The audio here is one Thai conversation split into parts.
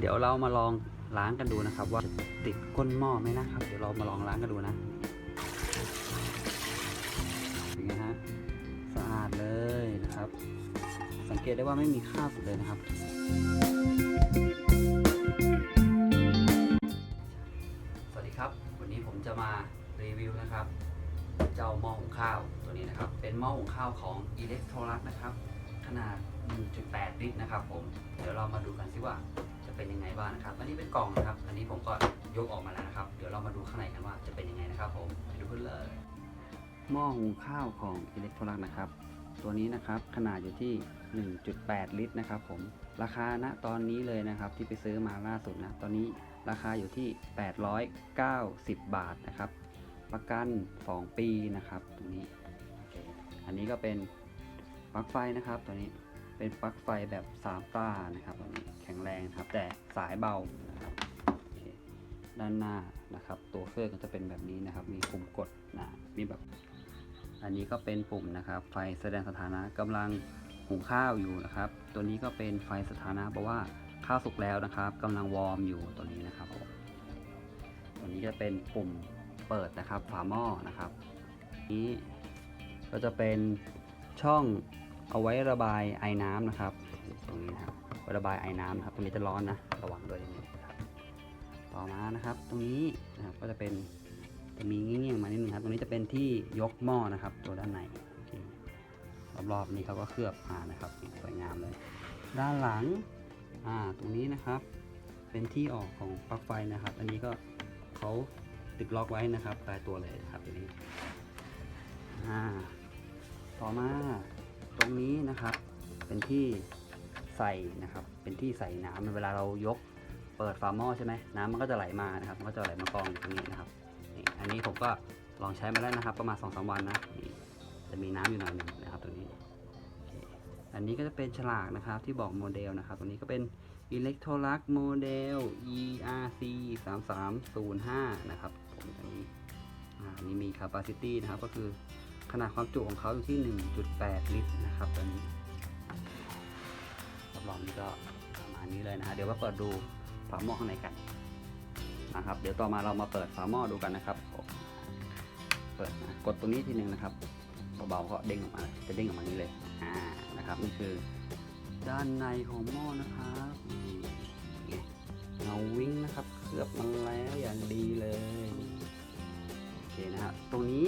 เดี๋ยวเรามาลองล้างกันดูนะครับ ว่าจะติดก้นหม้อไหมนะครับ เดี๋ยวเรามาลองล้างกันดูนะเป็นไงฮะสะอาดเลยนะครับ สังเกตได้ว่าไม่มีคราบเลยนะครับ สวัสดีครับ วันนี้ผมจะมารีวิวนะครับ เจ้าหม้อหุงข้าวตัวนี้นะครับ เป็นหม้อหุงข้าวของ Electrolux นะครับ ขนาด 1.8 ลิตรนะครับ ผม เดี๋ยวเรามาดูกันซิว่า เป็นยังไงบ้างนะครับ อันนี้เป็นกล่องนะครับ อันนี้ผมก็ยกออกมาแล้วนะครับ เดี๋ยวเรามาดูข้างในกันว่าจะเป็นยังไงนะครับผมไปดูกันเลยหม้อหุงข้าวของ Electrolux นะครับ ตัวนี้นะครับขนาดอยู่ที่ 1.8 ลิตรนะครับผมราคาณตอนนี้เลยนะครับที่ไปซื้อมาล่าสุดนะตอนนี้ราคาอยู่ที่ 890 บาทนะครับ ประกัน 2 ปีนะครับ ตรงนี้ อันนี้ก็เป็นปลั๊กไฟนะครับตัวนี้ เป็นปลั๊กไฟแบบ3ต้านะครับตัวนี้แข็งแรงครับ แต่สายเบานะครับด้านหน้านะครับ ตัวเครื่องก็จะเป็นแบบนี้นะครับ มีปุ่มกดนะมีแบบ อันนี้ก็เป็นปุ่มนะครับ ไฟแสดงสถานะกำลังหุงข้าวอยู่นะครับ ตัวนี้ก็เป็นไฟสถานะบอกว่าข้าวสุกแล้วนะครับกำลังวอร์มอยู่ตัวนี้นะครับผมตัวนี้จะเป็นปุ่มเปิดนะครับ ฝาหม้อนะครับ นี้ก็จะเป็นช่อง เอาไว้ระบายไอ้น้ำนะครับ ตรงนี้นะครับไว้ระบายไอ้น้ำนะครับ ตรงนี้จะร้อนนะ ระวังด้วยนะครับต่อมานะครับ ตรงนี้นะครับก็จะเป็นจะมีเงี้ยงๆมานิดนึงครับ ตรงนี้จะเป็นที่ยกหม้อนะครับ ตัวด้านในรอบๆนี้เขาก็เคลือบมานะครับสวยงามเลย ด้านหลังอ่าตรงนี้นะครับ เป็นที่ออกของปลั๊กไฟนะครับ อันนี้ก็เขาติดล็อกไว้นะครับตายตัวเลยนะครับตัวนี้อ่าต่อมา ตรงนี้นะครับ เป็นที่ใส่นะครับ เป็นที่ใส่น้ำเวลาเรายกเปิดฝาหม้อใช่ไหมน้ำมันก็จะไหลมานะครับ มันก็จะไหลมากองอยู่ตรงนี้นะครับนี่อันนี้ผมก็ลองใช้มาแล้วนะครับ ประมาณ2องสาวันนะนี่จะมีน้ำอยู่หน่อยหนึ่งนะครับตัวนี้ อันนี้ก็จะเป็นฉลากนะครับที่บอกโมเดลนะครับตัวนี้ก็เป็น Electrolux Model ERC 3 3 0 5 นะครับผมตัวนี้อ่าอันนี้มี capacity นะครับ ก็คือ ขนาดความจุของเขาอยู่ที่ 1.8 ลิตรนะครับตัวนี้รับรองนี้ก็ประมาณนี้เลยนะฮะเดี๋ยวมาเปิดดูฝาหม้อข้างในกันนะครับ เดี๋ยวต่อมาเรามาเปิดฝาหม้อดูกันนะครับ เปิดนะกดตรงนี้ทีหนึ่งนะครับเบาๆก็เด้งออกมาจะเด้งออกมานี้เลยอ่านะครับนี่คือด้านในของหม้อนะครับเงาวิ่งนะครับเคลือบมันแล้วอย่างดีเลยโอเคนะฮะตรงนี้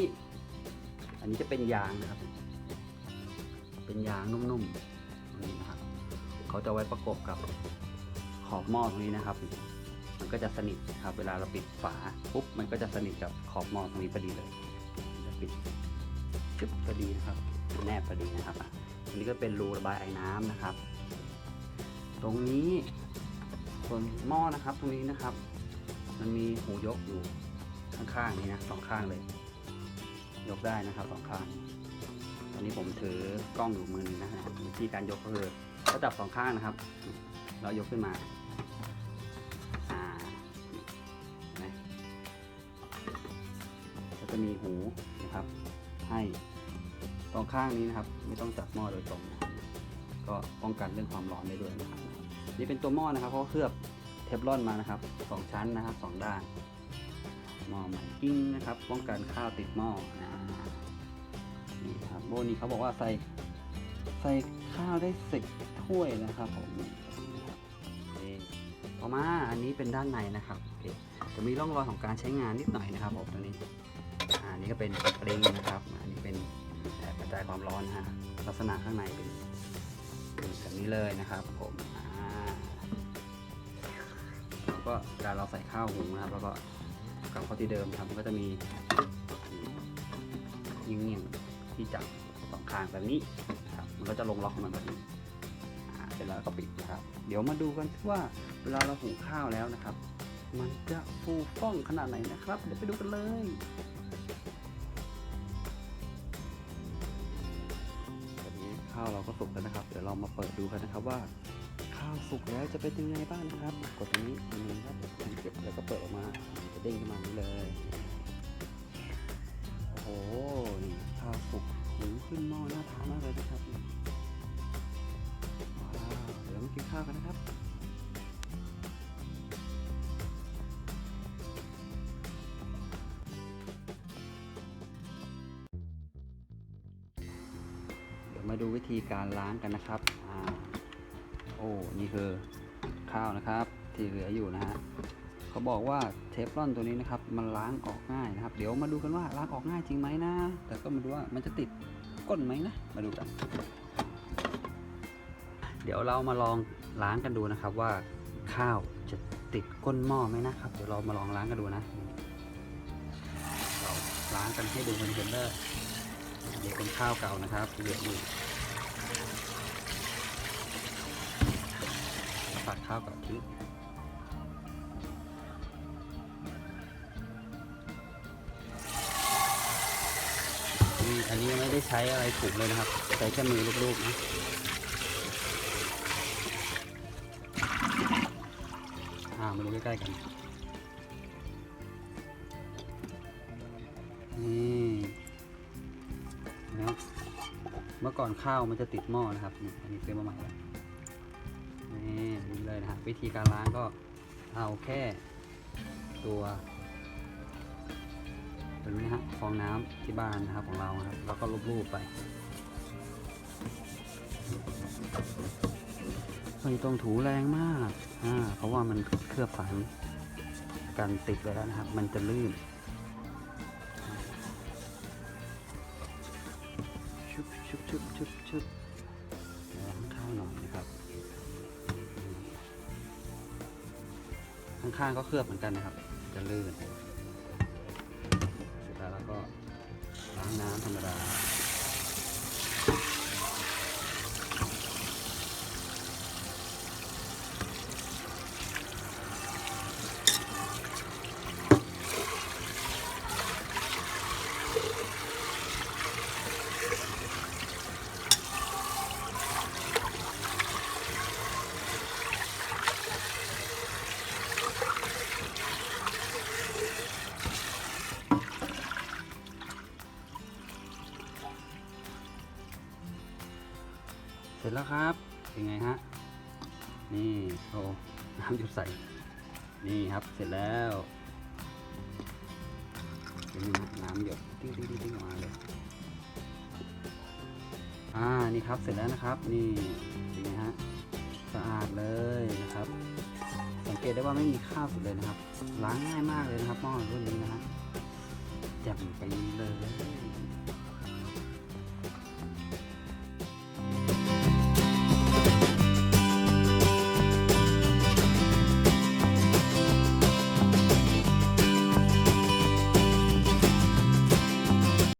นนี้จะเป็นยางนะครับ เป็นยางนุ่มๆตรงนี้นะครับ เขาจะไว้ประกบกับขอบหม้อตรงนี้นะครับ มันก็จะสนิทนะครับ เวลาเราปิดฝาปุ๊บมันก็จะสนิทกับขอบหม้อตรงนี้พอดีเลยจะปิดชึบพอดีนะครับ แนบพอดีนะครับอันนี้ก็เป็นรูระบายไอ้น้ำนะครับ ตรงนี้ส่วนหม้อนะครับตรงนี้นะครับ มันมีหูยกอยู่ข้างๆนี้นะสองข้างเลย ยกได้นะครับสองข้างตอนนี้ผมถือกล้องอยู่มือนึงนะฮะวิธีการยกก็คือก็จับสองข้างนะครับแล้วยกขึ้นมาจะมีหูนะครับ ให้ตรงข้างนี้นะครับ ไม่ต้องจับหม้อโดยตรงก็ป้องกันเรื่องความร้อนได้ด้วยนะครับ นี่เป็นตัวหม้อนะครับเขาก็เคลือบเทฟลอนมานะครับสองชั้นนะครับสองด้าน หม้อใหม่กิ้งนะครับป้องกันข้าวติดหม้อนะนี่ครับโบนี้เขาบอกว่าใส่ใส่ข้าวได้สิบถ้วยนะครับผมนี่ต่อมาอันนี้เป็นด้านในนะครับจะมีร่องรอยของการใช้งานนิดหน่อยนะครับผมตัวนี้อันนี้ก็เป็นสปริงนะครับ อันนี้เป็นแอบกระจายความร้อนนะฮะลักษณะข้างในเป็นแบบนี้เลยนะครับ ผมอ่าแล้วก็เวลาเราใส่ข้าวหุงนะครับแล้วก็ ลับเข้าที่เดิมนะครับมันก็จะมีเงี่ยงที่จับสองข้างแบบนี้นะครับมันก็จะลงล็อกมันแบบนี้เสร็จแล้วก็ปิดนะครับ เดี๋ยวมาดูกันว่าเวลาเราหุงข้าวแล้วนะครับ มันจะฟูฟ่องขนาดไหนนะครับ เดี๋ยวไปดูกันเลยตอนนี้ข้าวเราก็สุกแล้วนะครับ เดี๋ยวเรามาเปิดดูกันนะครับว่า ข้าวสุกแล้วจะเป็นยังไงบ้างนะครับ กดนี้ตรงนี้ครับผมเก็บแล้วก็เปิดออกมาจะเด้งขึ้นมาเลยโอ้โหนี่ข้าวสุกหุงขึ้นหม้อหน้าทานมากเลยนะครับเดี๋ยวมากินข้าวกันนะครับมาดูวิธีการล้างกันนะครับอ่า โอ้นี่คือข้าวนะครับที่เหลืออยู่นะฮะเขาบอกว่าเทฟลอนตัวนี้นะครับมันล้างออกง่ายนะครับ เดี๋ยวมาดูกันว่าล้างออกง่ายจริงไหมนะ แต่ก็มาดูว่ามันจะติดก้นไหมนะ มาดูกัน เดี๋ยวเรามาลองล้างกันดูนะครับว่าข้าวจะติดก้นหม้อไหมนะครับ เดี๋ยวเรามาลองล้างกันดูนะ เราล้างกันให้ดูมันเห็นเลยอันนี้เป็นข้าวเก่านะครับเหลืออยู่ปัด ข้าวเก่าทิ้งนี่อันนี้ไม่ได้ใช้อะไรถูกเลยนะครับ ใช้แค่มือลูกๆนะอ่ามาดูใกล้ๆกันนี่นะครับเมื่อก่อนข้าวมันจะติดหม้อนะครับ อันนี้ซื้อมาใหม่แล้ว เลยนะฮะวิธีการล้างก็เอาแค่ตัวตัวนี้นะฮะฟองน้ำที่บ้านนะครับของเราครับแล้วก็ลูบๆไปไม่ต้องถูแรงมากอ่าเพราะว่ามันเคลือบสารกันติดไว้แล้วนะครับ มันจะลื่น ข้างก็เคลือบเหมือนกันนะครับ จะลื่นเสร็จแล้วเราก็ล้างน้ำธรรมดา ร็จแล้วครับ เป็นไงฮะ นี่โอ้น้ำหยุดใส่ นี่ครับ เสร็จแล้วเป็นไงฮะน้ำหยดติ้งติ้งติ้งติ้งออกมาเลย อ่า นี่ครับ เสร็จแล้วนะครับ นี่ เป็นไงฮะ สะอาดเลยนะครับ สังเกตได้ว่าไม่มีข้าวสุดเลยนะครับ ล้างง่ายมากเลยนะครับหม้อรุ่นนี้นะฮะแจ่มไปเลย